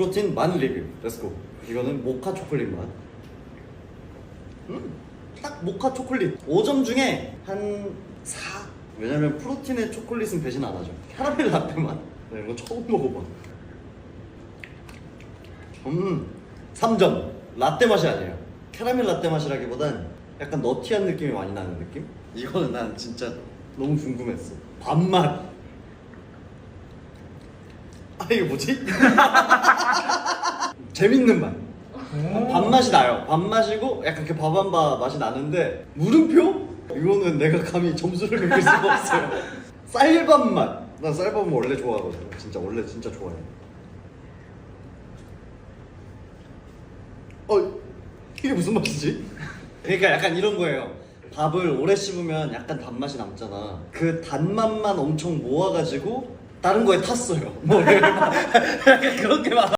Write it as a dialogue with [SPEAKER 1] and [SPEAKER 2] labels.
[SPEAKER 1] 프로틴 만 리뷰. 렛츠고. 이거는 모카 초콜릿 맛. 음, 딱 모카 초콜릿. 5점 중에 한 4. 왜냐면 프로틴의 초콜릿은 배신 안 하죠. 캐러멜 라떼 맛. 나 이거 처음 먹어봐. 음, 3점. 라떼 맛이 아니에요. 캐러멜 라떼 맛이라기보단 약간 너티한 느낌이 많이 나는 느낌? 이거는 난 진짜 너무 궁금했어. 밥맛. 아 이게 뭐지? 재밌는 맛. 밥맛이 나요. 밥맛이고 약간 그 밥한바 맛이 나는데 물음표? 이거는 내가 감히 점수를 매길 수가 없어요. 쌀밥 맛. 난 쌀밥 원래 좋아하거든. 진짜 원래 진짜 좋아해. 어 이게 무슨 맛이지? 그러니까 약간 이런 거예요. 밥을 오래 씹으면 약간 단맛이 남잖아. 그 단맛만 엄청 모아가지고 다른 거에 탔어요. 뭐 그렇게 말.